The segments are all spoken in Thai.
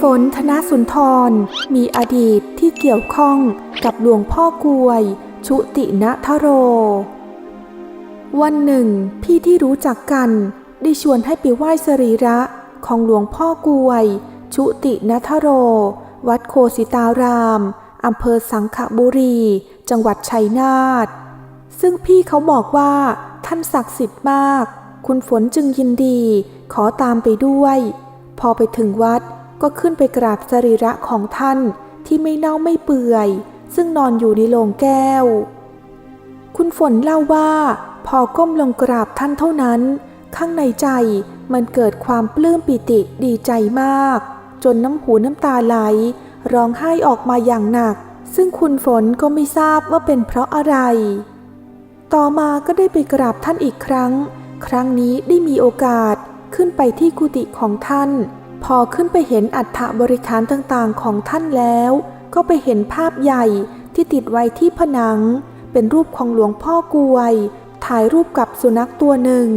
ฝนธนสุนทร มีอดีตที่เกี่ยวข้องกับหลวงพ่อกวย ชุติณทโร วันหนึ่ง พี่ที่รู้จักกันได้ชวนให้ไปไหว้สรีระของหลวงพ่อกวย ชุติณทโร วัดโคสิตาราม อำเภอสังขบุรี จังหวัดชัยนาท ซึ่งพี่เขาบอกว่าท่านศักดิ์สิทธิ์มาก คุณฝนจึงยินดี ขอตามไปด้วย พอไปถึงวัดก็ขึ้นไปกราบสรีระของท่านที่ไม่เน่าไม่เปื่อย ซึ่งนอนอยู่ในโลงแก้ว คุณฝนเล่าว่า พอก้มลงกราบท่านเท่านั้น ข้างในใจมันเกิดความปลื้มปิติดีใจมาก จนน้ำหูน้ำตาไหล ร้องไห้ออกมาอย่างหนัก ซึ่งคุณฝนก็ไม่ทราบว่าเป็นเพราะอะไร ต่อมาก็ได้ไปกราบท่านอีกครั้ง ครั้งนี้ได้มีโอกาสขึ้นไปที่กุฏิของท่าน พอขึ้นไปเห็นอัฐบริการต่างๆของท่านแล้ว ก็ไปเห็นภาพใหญ่ที่ติดไว้ที่ผนัง เป็นรูปของหลวงพ่อกวย ถ่ายรูปกับสุนัขตัวหนึ่ง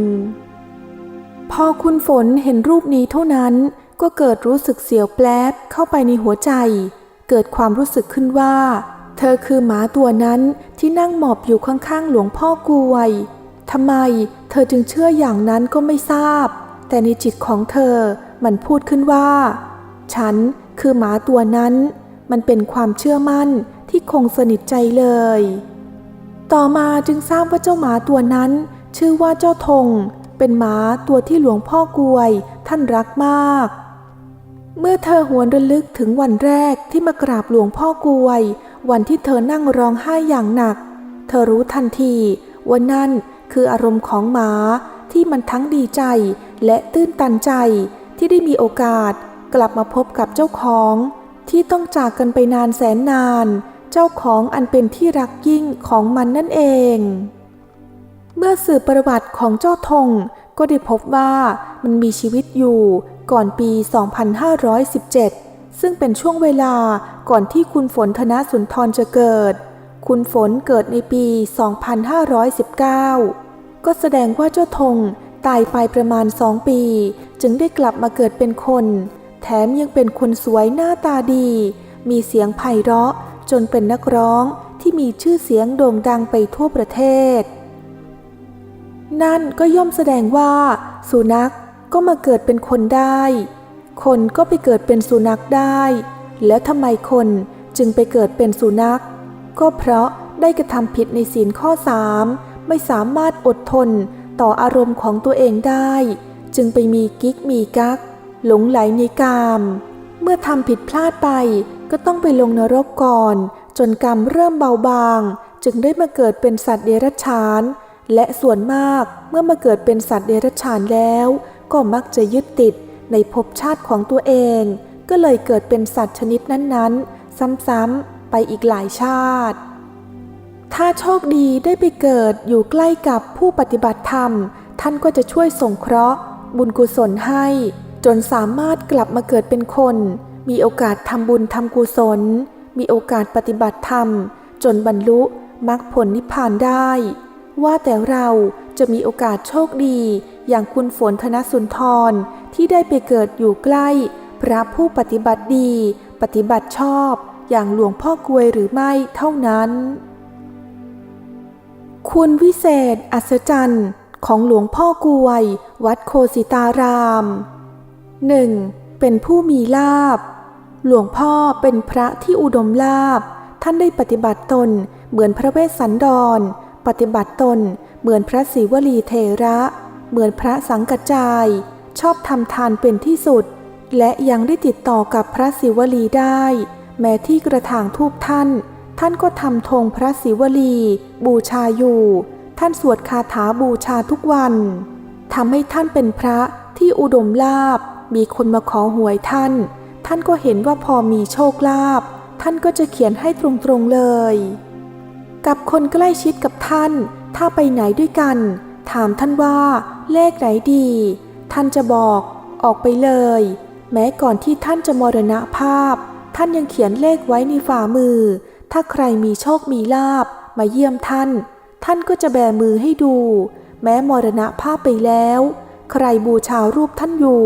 พอคุณฝนเห็นรูปนี้เท่านั้น ก็เกิดรู้สึกเสียวแปลบเข้าไปในหัวใจ เกิดความรู้สึกขึ้นว่า เธอคือหมาตัวนั้นที่นั่งหมอบอยู่ข้างๆหลวงพ่อกวยทำไมเธอจึงเชื่ออย่างนั้นก็ไม่ทราบ แต่ในจิตของเธอมันพูดขึ้นว่า ฉันคือหมาตัวนั้น มันเป็นความเชื่อมั่นที่คงสนิทใจเลย ต่อมาจึงทราบว่าเจ้าหมาตัวนั้น ชื่อว่าเจ้าธงเป็นหมาตัวที่หลวงพ่อกวยท่านรักมาก เมื่อเธอหวนระลึกถึงวันแรกที่มากราบหลวงพ่อกวย วันที่เธอนั่งร้องไห้อย่างหนัก เธอรู้ทันทีว่านั่นคืออารมณ์ของหมาที่มันทั้งดีใจและตื้นตันใจที่ได้มีโอกาสกลับมาพบกับเจ้าของ ที่ต้องจากกันไปนานแสนนาน เจ้าของอันเป็นที่รักยิ่งของมันนั่นเอง เมื่อสืบประวัติของเจ้าธง ก็ได้พบว่ามันมีชีวิตอยู่ก่อนปี 2517 ซึ่งเป็นช่วงเวลาก่อนที่คุณฝนธนสุนทรจะเกิด คุณฝนเกิดในปี 2519 ก็แสดงว่าเจ้าธงตายไปประมาณสองปี จึงได้กลับมาเกิดเป็นคน แถมยังเป็นคนสวยหน้าตาดี มีเสียงไพเราะจนเป็นนักร้องที่มีชื่อเสียงโด่งดังไปทั่วประเทศ นั่นก็ย่อมแสดงว่า สุนัขก็มาเกิดเป็นคนได้ คนก็ไปเกิดเป็นสุนัขได้ แล้วทำไมคนจึงไปเกิดเป็นสุนัข ก็เพราะได้กระทำผิดในศีลข้อสามไม่สามารถอดทนต่ออารมณ์ของตัวเองได้ จึงไปมีกิ๊กมีกัก หลงไหลในกาม เมื่อทำผิดพลาดไปก็ต้องไปลงนรกก่อน จนกรรมเริ่มเบาบาง จึงได้มาเกิดเป็นสัตว์เดรัจฉาน และส่วนมากเมื่อมาเกิดเป็นสัตว์เดรัจฉานแล้ว ก็มักจะยึดติดในภพชาติของตัวเอง ก็เลยเกิดเป็นสัตว์ชนิดนั้นๆ ซ้ำๆไปอีกหลายชาติ ถ้าโชคดีได้ไปเกิดอยู่ใกล้กับผู้ปฏิบัติธรรม ท่านก็จะช่วยส่งเคราะห์ บุญกุศลให้ จนสามารถกลับมาเกิดเป็นคน มีโอกาสทำบุญทำกุศล มีโอกาสปฏิบัติธรรม จนบรรลุมรรคผลนิพพานได้ ว่าแต่เราจะมีโอกาสโชคดีอย่างคุณฝนธนสุนทรที่ได้ไปเกิดอยู่ใกล้ พระผู้ปฏิบัติดี ปฏิบัติชอบ อย่างหลวงพ่อกวยหรือไม่เท่านั้น คุณวิเศษ อัศจรรย์ของหลวงพ่อกวย วัดโคสิตาราม 1. เป็นผู้มีลาบ หลวงพ่อเป็นพระที่อุดมลาบ ท่านได้ปฏิบัติตนเหมือนพระเวสสันดร ปฏิบัติตนเหมือนพระศิวลีเทระ เหมือนพระสังกัจจาย ชอบทำทานเป็นที่สุด และยังได้ติดต่อกับพระศิวลีได้ แม้ที่กระถางทูปท่าน ท่านก็ทำธงพระศิวลี บูชาอยู่ ท่านสวดคาถาบูชาทุกวันทำให้ท่านเป็นพระที่อุดมลาบ มีคนมาขอหวยท่าน ท่านก็เห็นว่าพอมีโชคลาภท่านก็จะเขียนให้ตรงๆเลย กับคนใกล้ชิดกับท่าน ถ้าไปไหนด้วยกัน ถามท่านว่าเลขไหนดี ท่านจะบอกออกไปเลย แม้ก่อนที่ท่านจะมรณภาพ ท่านยังเขียนเลขไว้ในฝ่ามือ ถ้าใครมีโชคมีลาบมาเยี่ยมท่าน ท่านก็จะแบมือให้ดู แม้มรณภาพไปแล้ว ใครบูชารูปท่านอยู่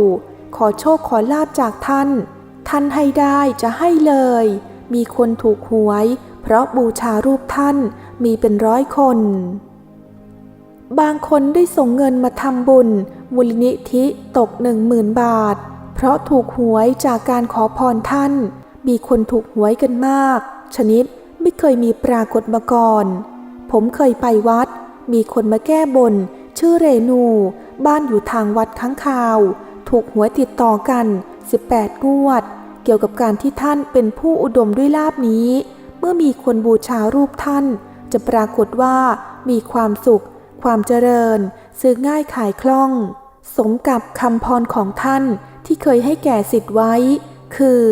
ขอโชคขอลาบจากท่าน ท่านให้ได้จะให้เลย มีคนถูกหวย เพราะบูชารูปท่านมีเป็นร้อยคน บางคนได้ส่งเงินมาทำบุญมูลนิธิตกหนึ่งหมื่นบาท เพราะถูกหวยจากการขอพรท่าน มีคนถูกหวยกันมาก ชนิดไม่เคยมีปรากฏมาก่อน ผมเคยไปวัด มีคนมาแก้บน ชื่อเรนู บ้านอยู่ทางวัดค้างคาว ถูกหวยติดต่อกัน 18 งวด เกี่ยวกับการที่ท่านเป็นผู้อุดมด้วยลาบนี้ เมื่อมีคนบูชารูปท่าน จะปรากฏว่ามีความสุข ความเจริญ ซื้อง่ายขายคล่อง สมกับคำพรของท่านที่เคยให้แก่สิทธิ์ไว้ คือ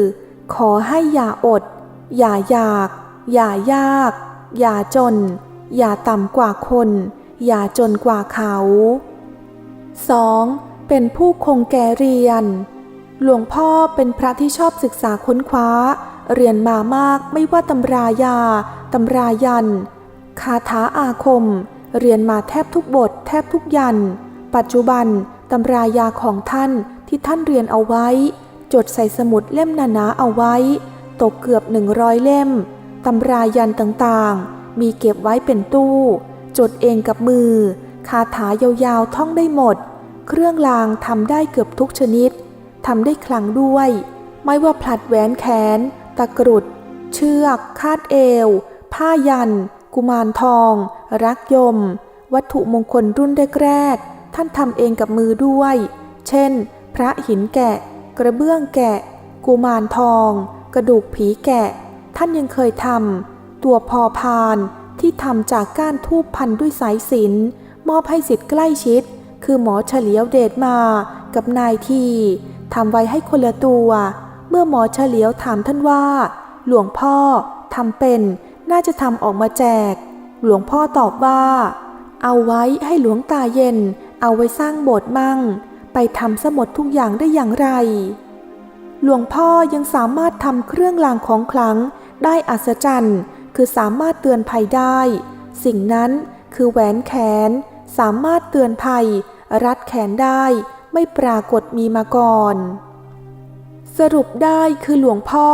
ขอให้อย่าอด อย่าอยาก อย่ายาก อย่าจน อย่าต่ำกว่าคน อย่าจนกว่าเขา 2. เป็นผู้คงแก่เรียน หลวงพ่อเป็นพระที่ชอบศึกษาค้นคว้า เรียนมามากไม่ว่าตำรายา ตำรายัน คาถาอาคม เรียนมาแทบทุกบท แทบทุกยัน ปัจจุบันตำรายาของท่านที่ท่านเรียนเอาไว้ จดใส่สมุดเล่มหนาๆเอาไว้ ตกเกือบหนึ่งร้อยเล่ม ตำรายันต่างๆ มีเก็บไว้เป็นตู้ จดเองกับมือ คาถายาวๆท่องได้หมด เครื่องรางทำได้เกือบทุกชนิดทำได้คลังด้วย ไม่ว่าผลัดแหวนแขน ตะกรุด เชือก คาดเอว ผ้ายัน กุมารทอง รักยม วัตถุมงคลรุ่นแรกๆท่านทำเองกับมือด้วย เช่น พระหินแกะ กระเบื้องแกะ กุมารทอง กระดูกผีแกะ ท่านยังเคยทำตัวพอพานที่ทำจากก้านทูบพันด้วยสายสินมอบให้สิทธิ์ใกล้ชิด คือหมอเฉลียวเดชมา กับนายทีทำไว้ให้คนละตัว มื่อหมอเฉลียวถามท่านว่า หลวงพ่อทำเป็น น่าจะทำออกมาแจก หลวงพ่อตอบว่า เอาไว้ให้หลวงตาเย็น เอาไว้สร้างโบสถ์มั่ง ไปทำสมดทุกอย่างได้อย่างไร หลวงพ่อยังสามารถทำเครื่องรางของขลังได้อัศจรรย์ คือสามารถเตือนภัยได้ สิ่งนั้นคือแหวนแขน สามารถเตือนภัย รัดแขนได้ไม่ปรากฏมีมาก่อน สรุปได้คือหลวงพ่อ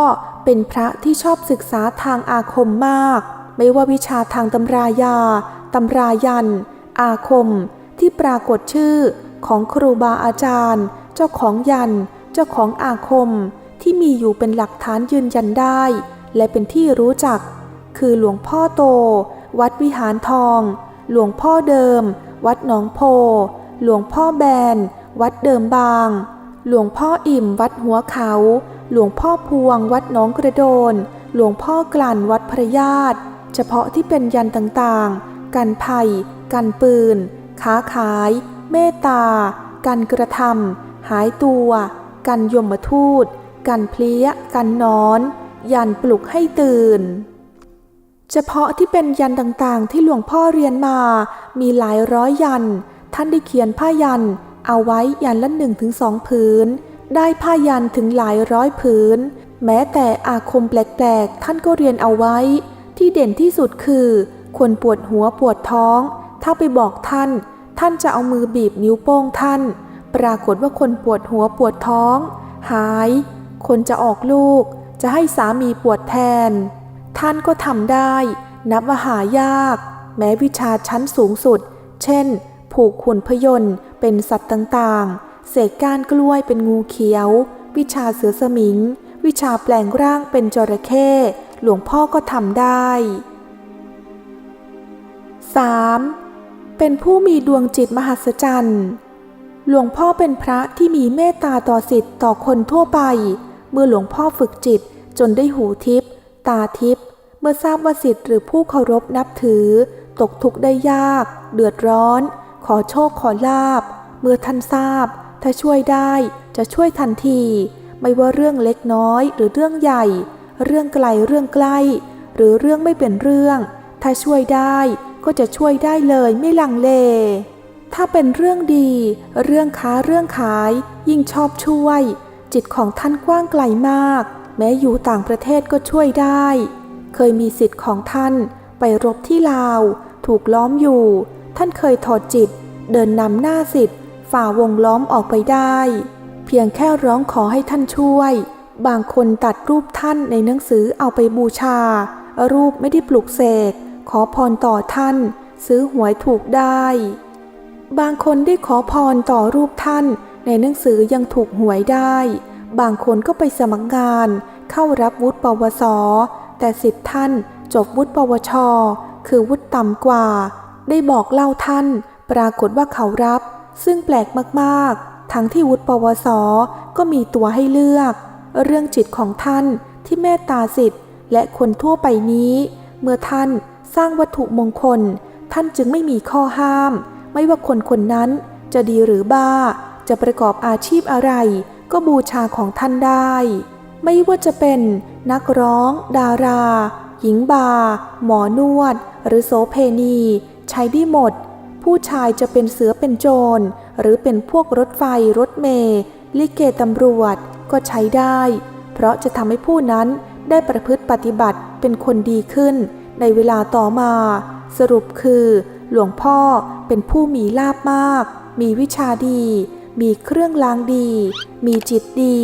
เป็นพระที่ชอบศึกษาทางอาคมมาก ไม่ว่าวิชาทางตำรายา ตำรายัน อาคม ที่ปรากฏชื่อของครูบาอาจารย์ เจ้าของยัน เจ้าของอาคม ที่มีอยู่เป็นหลักฐานยืนยันได้ และเป็นที่รู้จัก คือหลวงพ่อโต วัดวิหารทอง หลวงพ่อเดิม วัดหนองโพ หลวงพ่อแบน วัดเดิมบาง หลวงพ่ออิ่มวัดหัวเขา หลวงพ่อพวงวัดหนองกระโดน หลวงพ่อกลั่นวัดพระญาติ เฉพาะที่เป็นยันต่างๆ กันภัย กันปืน ค้าขาย เมตตา กันกระทำหายตัว กันยมทูต กันเพลี้ย กันนอน ยันปลุกให้ตื่น เฉพาะที่เป็นยันต่างๆ ที่หลวงพ่อเรียนมา มีหลายร้อยยัน ท่านได้เขียนผ้ายัน เอาไว้ยันละหนึ่งถึงสองผืน ได้ผ้ายันถึงหลายร้อยผืน แม้แต่อาคมแปลกๆ ท่านก็เรียนเอาไว้ ที่เด่นที่สุดคือคนปวดหัวปวดท้อง ถ้าไปบอกท่าน ท่านจะเอามือบีบนิ้วโป้งท่าน ปรากฏว่าคนปวดหัวปวดท้อง หาย คนจะออกลูก จะให้สามีปวดแทน ท่านก็ทำได้ นับว่าหายาก แม้วิชาชั้นสูงสุด เช่น ผูกขุนพยนต์เป็นสัตว์ต่างๆเสกก้านกล้วยเป็นงูเขียว วิชาเสือสมิง วิชาแปลงร่างเป็นจระเข้หลวงพ่อก็ทำได้ 3. เป็นผู้มีดวงจิตมหัศจรรย์ หลวงพ่อเป็นพระที่มีเมตตาต่อสิทธิ์ต่อคนทั่วไป เมื่อหลวงพ่อฝึกจิตจนได้หูทิพย์ตาทิพย์เมื่อทราบว่าสิทธิ์หรือผู้เคารพนับถือ ตกทุกข์ได้ยาก เดือดร้อน ขอโชคขอลาบ เมื่อท่านทราบ ถ้าช่วยได้จะช่วยทันที ไม่ว่าเรื่องเล็กน้อยหรือเรื่องใหญ่ เรื่องไกลเรื่องใกล้ หรือเรื่องไม่เป็นเรื่อง ถ้าช่วยได้ก็จะช่วยได้เลยไม่ลังเล ถ้าเป็นเรื่องดี เรื่องค้าเรื่องขาย ยิ่งชอบช่วย จิตของท่านกว้างไกลมาก แม้อยู่ต่างประเทศก็ช่วยได้ เคยมีสิทธิ์ของท่านไปรบที่ลาว ถูกล้อมอยู่ ท่านเคยถอดจิต เดินนำหน้าสิทธิ์ฝ่าวงล้อมออกไปได้ เพียงแค่ร้องขอให้ท่านช่วย บางคนตัดรูปท่านในหนังสือเอาไปบูชา รูปไม่ได้ปลุกเสก ขอพรต่อท่าน ซื้อหวยถูกได้ บางคนได้ขอพรต่อรูปท่าน ในหนังสือยังถูกหวยได้ บางคนก็ไปสมัครงาน เข้ารับวุฒิปวส แต่สิทธิ์ท่านจบวุฒิปวช คือวุฒิต่ำกว่า ได้บอกเล่าท่าน ปรากฏว่าเขารับ ซึ่งแปลกมากๆ ทั้งที่วุฒิปวส ก็มีตัวให้เลือก เรื่องจิตของท่านที่เมตตาสิทธิ์และคนทั่วไปนี้ เมื่อท่านสร้างวัตถุมงคล ท่านจึงไม่มีข้อห้าม ไม่ว่าคนคนนั้นจะดีหรือบ้า จะประกอบอาชีพอะไร ก็บูชาของท่านได้ ไม่ว่าจะเป็นนักร้อง ดารา หญิงบา หมอนวด หรือโสเพณี ใช้ได้หมด ผู้ชายจะเป็นเสือเป็นโจร หรือเป็นพวกรถไฟรถเมล์ลิเกตำรวจก็ใช้ได้ เพราะจะทำให้ผู้นั้นได้ประพฤติปฏิบัติเป็นคนดีขึ้น ในเวลาต่อมา สรุปคือ หลวงพ่อเป็นผู้มีลาบมาก มีวิชาดี มีเครื่องลางดี มีจิตดี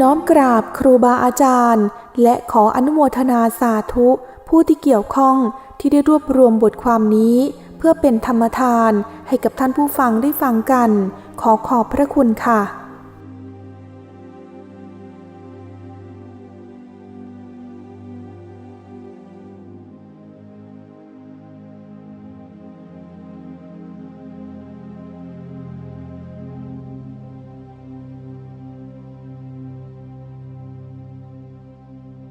น้อมกราบครูบาอาจารย์ และขออนุโมทนาสาธุผู้ที่เกี่ยวข้อง ที่ได้รวบรวมบทความนี้ เพื่อเป็นธรรมทานให้กับท่านผู้ฟังได้ฟังกัน ขอขอบพระคุณค่ะ